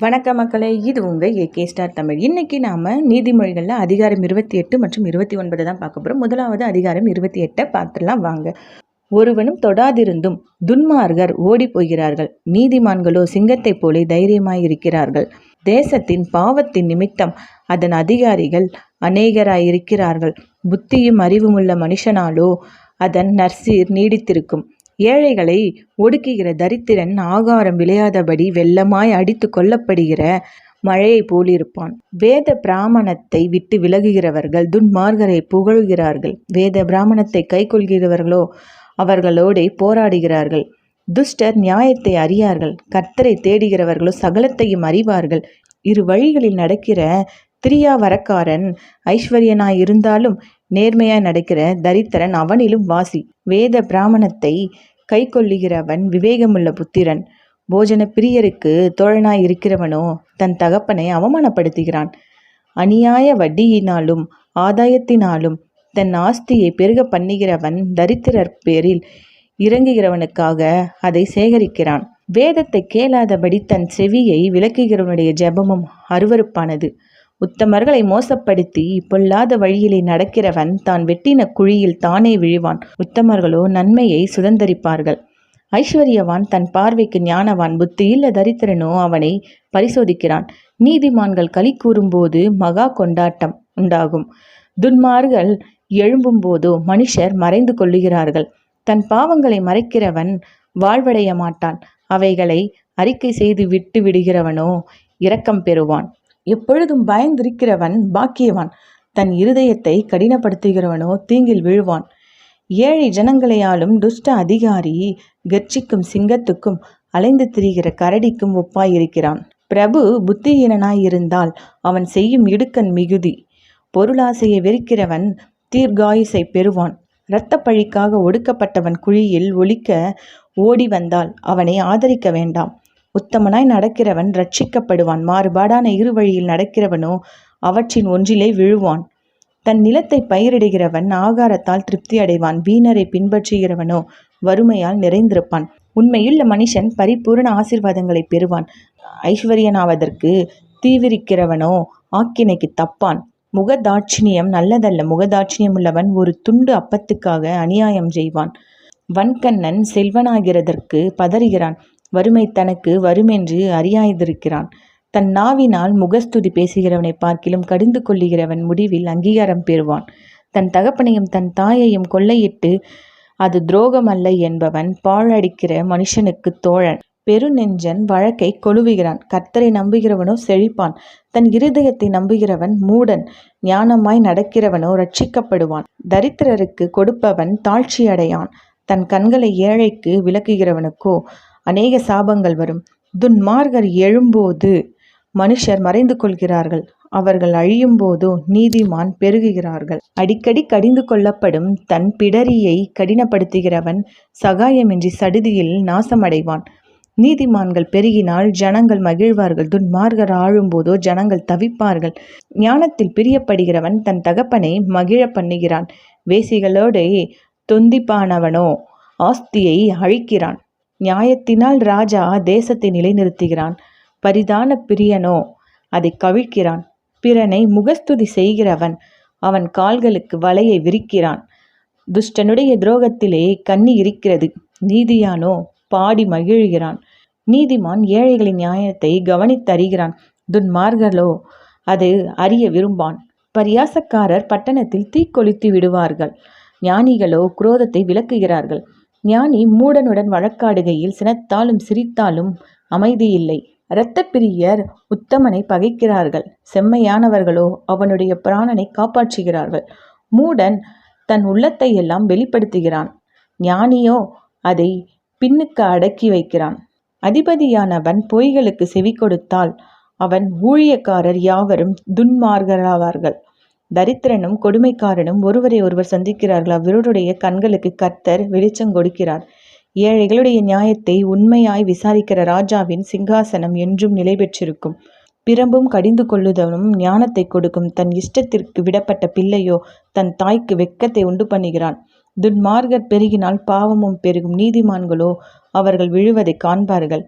வணக்க மக்களே இது உங்கள் ஏகே ஸ்டார் தமிழ். இன்றைக்கி நாம் நீதிமொழிகளில் அதிகாரம் இருபத்தி எட்டு மற்றும் இருபத்தி ஒன்பது தான் பார்க்க போகிறோம் முதலாவது அதிகாரம் இருபத்தி எட்டை பார்த்துலாம் வாங்க. ஒருவனும் தொடாதிருந்தும் துன்மார்கர் ஓடி போகிறார்கள். நீதிமான்களோ சிங்கத்தைப் போலே தைரியமாயிருக்கிறார்கள். தேசத்தின் பாவத்தின் நிமித்தம் அதன் அதிகாரிகள் அநேகராயிருக்கிறார்கள். புத்தியும் அறிவுமுள்ள மனுஷனாலோ அதன் நர்சீர் நீடித்திருக்கும். ஏழைகளை ஒடுக்குகிற தரித்திரன் ஆகாரம் விளையாதபடி வெள்ளமாய் அடித்து கொல்லப்படுகிற மழையை போலிருப்பான். வேத பிராமணத்தை விட்டு விலகுகிறவர்கள் துன்மார்கரை புகழ்கிறார்கள். வேத பிராமணத்தை கைக்கொள்கிறவர்களோ அவர்களோடே போராடுகிறார்கள். துஷ்டர் நியாயத்தை அறியார்கள். கர்த்தரை தேடுகிறவர்களோ சகலத்தையும் அறிவார்கள். இரு வழிகளில் நடக்கிற திரியாவரக்காரன் ஐஸ்வர்யனாய் இருந்தாலும் நேர்மையாய் நடக்கிற தரித்திரன் அவனிலும் வாசி. வேத பிராமணத்தை கை கொள்ளுகிறவன் விவேகமுள்ள புத்திரன். போஜன பிரியருக்கு தோழனாய் இருக்கிறவனோ தன் தகப்பனை அவமானப்படுத்துகிறான். அநியாய வட்டியினாலும் ஆதாயத்தினாலும் தன் ஆஸ்தியை பெருக பண்ணுகிறவன் தரித்திரர் பேரில் இறங்குகிறவனுக்காக அதை சேகரிக்கிறான். வேதத்தை கேளாதபடி தன் செவியை விளக்குகிறவனுடைய ஜெபமும் அருவருப்பானது. உத்தமர்களை மோசப்படுத்தி பொல்லாத வழியிலே நடக்கிறவன் தான் வெட்டின குழியில் தானே விழுவான். உத்தமர்களோ நன்மையை சுதந்தரிப்பார்கள். ஐஸ்வர்யவான் தன் பார்வைக்கு ஞானவான் புத்தியில் தரித்திரனோ அவனை பரிசோதிக்கிறான். நீதிமான்கள் களி கூறும்போது மகா கொண்டாட்டம் உண்டாகும். துன்மார்கள் எழும்பும் போதோ மனுஷர் மறைந்து கொள்ளுகிறார்கள். தன் பாவங்களை மறைக்கிறவன் வாழ்வடைய மாட்டான். அவைகளை அறிக்கை செய்து விட்டு விடுகிறவனோ இரக்கம் பெறுவான். எப்பொழுதும் பயந்திருக்கிறவன் பாக்கியவான். தன் இருதயத்தை கடினப்படுத்துகிறவனோ தீங்கில் விழுவான். ஏழை ஜனங்களையாலும் துஷ்ட அதிகாரி கர்ச்சிக்கும் சிங்கத்துக்கும் அலைந்து திரிகிற கரடிக்கும் ஒப்பாயிருக்கிறான். பிரபு புத்திஹீனனாயிருந்தால் அவன் செய்யும் இடுக்கன் மிகுதி. பொருளாசையை வெறுக்கிறவன் தீர்காயுசை பெறுவான். இரத்த பழிக்காக ஒடுக்கப்பட்டவன் குழியில் ஒழிக்க ஓடி வந்தால் அவனை ஆதரிக்க வேண்டாம். உத்தமனாய் நடக்கிறவன் ரட்சிக்கப்படுவான் மாறுபாடான இரு வழியில் நடக்கிறவனோ அவற்றின் ஒன்றிலே விழுவான். தன் நிலத்தை பயிரிடுகிறவன் ஆகாரத்தால் திருப்தி அடைவான். வீணரை பின்பற்றுகிறவனோ வறுமையால் நிறைந்திருப்பான். உண்மையுள்ள மனுஷன் பரிபூர்ண ஆசிர்வாதங்களை பெறுவான். ஐஸ்வர்யனாவதற்கு தீவிரிக்கிறவனோ ஆக்கினைக்கு தப்பான். முகதாட்சிணியம் நல்லதல்ல. முகதாட்சிணியம் உள்ளவன் ஒரு துண்டு அப்பத்துக்காக அநியாயம் செய்வான். வன்கண்ணன் செல்வனாகிறதற்கு பதறுகிறான். வறுமை தனக்கு வருமென்று அறியாதிருக்கிறான். தன் நாவினால் முகஸ்துதி பேசுகிறவனை பார்க்கிலும் கடிந்து கொள்ளுகிறவன் முடிவில் அங்கீகாரம் பெறுவான். தன் தகப்பனையும் தன் தாயையும் கொள்ளையிட்டு அது துரோகம் அல்ல என்பவன் பாழடிக்கிற மனுஷனுக்கு தோழன். பெருநெஞ்சன் வழக்கை கொழுவுகிறான். கர்த்தரை நம்புகிறவனோ செழிப்பான். தன் இருதயத்தை நம்புகிறவன் மூடன். ஞானமாய் நடக்கிறவனோ ரட்சிக்கப்படுவான். தரித்திரருக்கு கொடுப்பவன் தாழ்ச்சி அடையான் தன் கண்களை ஏழைக்கு விளக்குகிறவனுக்கோ அநேக சாபங்கள் வரும். துன்மார்கர் எழும்போது மனுஷர் மறைந்து கொள்கிறார்கள். அவர்கள் அழியும் போதோ நீதிமான் பெருகுகிறார்கள். அடிக்கடி கடிந்து கொள்ளப்படும் தன் பிடரியை கடினப்படுத்துகிறவன் சகாயமின்றி சடுதியில் நாசமடைவான். நீதிமான்கள் பெருகினால் ஜனங்கள் மகிழ்வார்கள். துன்மார்கர் ஆழும்போதோ ஜனங்கள் தவிப்பார்கள். ஞானத்தில் பிரியப்படுகிறவன் தன் தகப்பனை மகிழ பண்ணுகிறான். வேசிகளோடே தொந்திப்பானவனோ ஆஸ்தியை அழிக்கிறான். நியாயத்தினால் ராஜா தேசத்தை நிலைநிறுத்துகிறான். பரிதான பிரியனோ அதை கவிழ்க்கிறான். பிறனை முகஸ்துதி செய்கிறவன் அவன் கால்களுக்கு வலையை விரிக்கிறான். துஷ்டனுடைய துரோகத்திலே கண்ணி இருக்கிறது. நீதியானோ பாடி மகிழ்கிறான். நீதிமான் ஏழைகளின் நியாயத்தை கவனித்தறிகிறான் துன்மார்களோ அது அறிய விரும்பான். பரியாசக்காரர் பட்டணத்தில் தீக்கொளித்து விடுவார்கள். ஞானிகளோ குரோதத்தை விளக்குகிறார்கள். ஞானி மூடனுடன் வழக்காடுகையில் சினத்தாலும் சிரித்தாலும் அமைதியில்லை. இரத்தப்பிரியர் உத்தமனை பகைக்கிறார்கள். செம்மையானவர்களோ அவனுடைய பிராணனை காப்பாற்றுகிறார்கள். மூடன் தன் உள்ளத்தை எல்லாம் வெளிப்படுத்துகிறான். ஞானியோ அதை பின்னுக்கு அடக்கி வைக்கிறான். அதிபதியானவன் பொய்களுக்கு செவி கொடுத்தால் அவன் ஊழியக்காரர் யாவரும் துன்மார்கராவார்கள். தரித்திரனும் கொடுமைக்காரனும் ஒருவரை ஒருவர் சந்திக்கிறார்கள். அவ்விருடைய கண்களுக்கு கர்த்தர் வெளிச்சம் கொடுக்கிறார். ஏழைகளுடைய நியாயத்தை உண்மையாய் விசாரிக்கிற ராஜாவின் சிங்காசனம் என்றும் நிலை பெற்றிருக்கும். பிரம்பும் கடிந்து கொள்ளுதலும் ஞானத்தை கொடுக்கும். தன் இஷ்டத்திற்கு விடப்பட்ட பிள்ளையோ தன் தாய்க்கு வெக்கத்தை உண்டு பண்ணுகிறான். துன்மார்கர் பெருகினால் பாவமும் பெருகும். நீதிமான்களோ அவர்கள் விழுவதை காண்பார்கள்.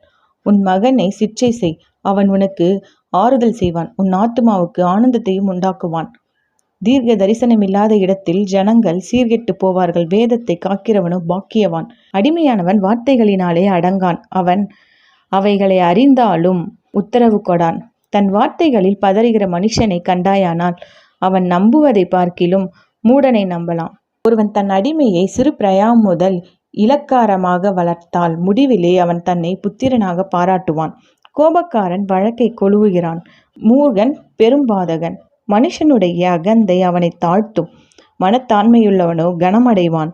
உன் மகனை சிற்றை செய். அவன் உனக்கு ஆறுதல் செய்வான். உன் ஆத்துமாவுக்கு ஆனந்தத்தையும் உண்டாக்குவான். தீர்க்க தரிசனமில்லாத இடத்தில் ஜனங்கள் சீர்கெட்டு போவார்கள். வேதத்தை காக்கிறவனோ பாக்கியவான். அடிமையானவன் வார்த்தைகளினாலே அடங்கான். அவன் அவைகளை அறிந்தாலும் உத்தரவு கொடான். தன் வார்த்தைகளில் பதறுகிற மனுஷனை கண்டாயானால் அவன் நம்புவதை பார்க்கிலும் மூடனை நம்பலாம். ஒருவன் தன் அடிமையை சிறு பிரயாம் முதல் இலக்காரமாக வளர்த்தால் முடிவிலே அவன் தன்னை புத்திரனாக பாராட்டுவான். கோபக்காரன் வழக்கை கொழுவுகிறான். மூர்கன் பெரும்பாதகன். மனுஷனுடைய அகந்தை அவனை தாழ்த்தும். மனத்தாண்மையுள்ளவனோ கனமடைவான்.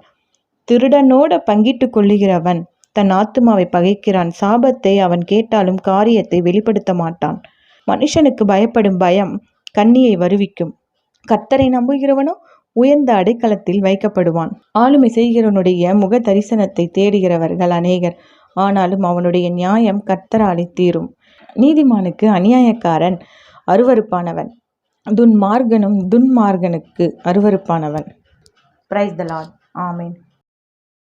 திருடனோட பங்கிட்டு கொள்ளுகிறவன் தன் ஆத்துமாவை பகைக்கிறான். சாபத்தை அவன் கேட்டாலும் காரியத்தை வெளிப்படுத்த மாட்டான். மனுஷனுக்கு பயப்படும் பயம் கண்ணியை வருவிக்கும். கர்த்தரை நம்புகிறவனோ உயர்ந்த அடைக்கலத்தில் வைக்கப்படுவான். ஆளுமை செய்கிறவனுடைய முக தரிசனத்தை தேடுகிறவர்கள் அநேகர். ஆனாலும் அவனுடைய நியாயம் கர்த்தராலே தீரும். நீதிமானுக்கு அநியாயக்காரன் அருவருப்பானவன். துன்மார்கனும் துன்மார்கனுக்கு அருவருப்பானவன். பிரைஸ் த லார்ட் ஆமீன்